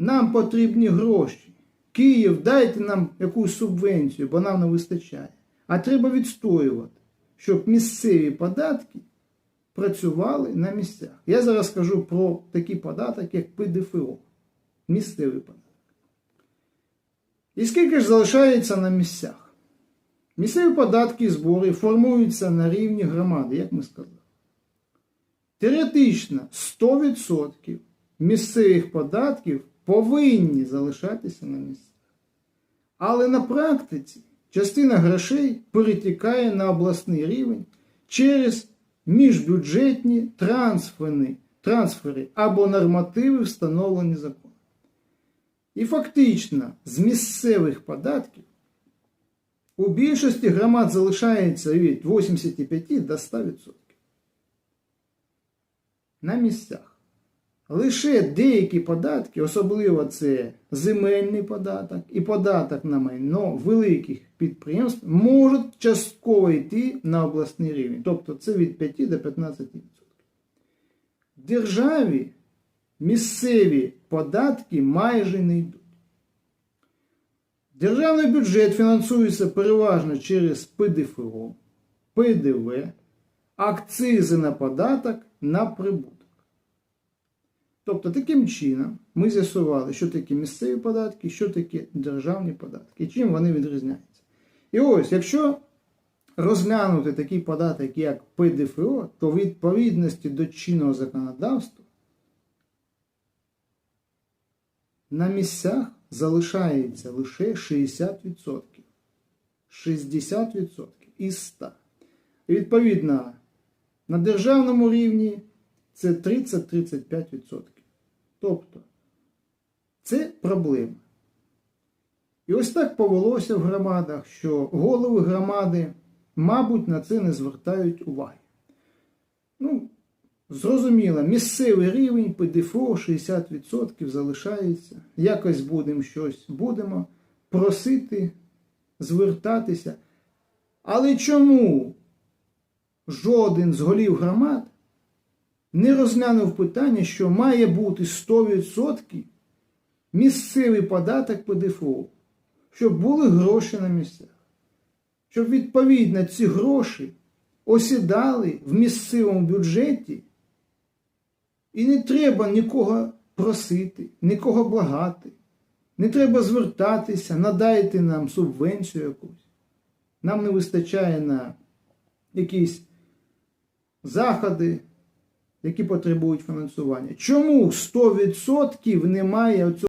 нам потрібні гроші. Київ, дайте нам якусь субвенцію, бо нам не вистачає. А треба відстоювати, щоб місцеві податки працювали на місцях. Я зараз скажу про такий податок, як ПДФО. Місцевий податок. І скільки ж залишається на місцях? Місцеві податки і збори формуються на рівні громади, як ми сказали. Теоретично 100% місцевих податків повинні залишатися на місцях. Але на практиці частина грошей перетікає на обласний рівень через міжбюджетні трансфери, трансфери або нормативи, встановлені законом. І фактично з місцевих податків у більшості громад залишається від 85 до 100%. На місцях. Лише деякі податки, особливо це земельний податок і податок на майно великих підприємств, можуть частково йти на обласний рівень. Тобто це від 5 до 15%. Державі місцеві податки майже не йдуть. Державний бюджет фінансується переважно через ПДФО, ПДВ, акцизи на податок на прибуток. Тобто, таким чином ми з'ясували, що таке місцеві податки, що таке державні податки, чим вони відрізняються. І ось, якщо розглянути такий податок, як ПДФО, то в відповідності до чинного законодавства на місцях залишається лише 60%. 60% із 100. І відповідно на державному рівні це 30-35%. Тобто це проблема. І ось так повелося в громадах, що голови громади, мабуть, на це не звертають уваги. Ну, зрозуміло, місцевий рівень ПДФО 60% залишається. Якось будемо щось будемо просити, звертатися. Але чому жоден з голів громад не розглянув питання, що має бути 100% місцевий податок ПДФО, щоб були гроші на місцях, щоб відповідно ці гроші осідали в місцевому бюджеті, і не треба нікого просити, нікого благати, не треба звертатися, надайте нам субвенцію якусь. Нам не вистачає на якісь заходи які потребують фінансування. Чому 100% немає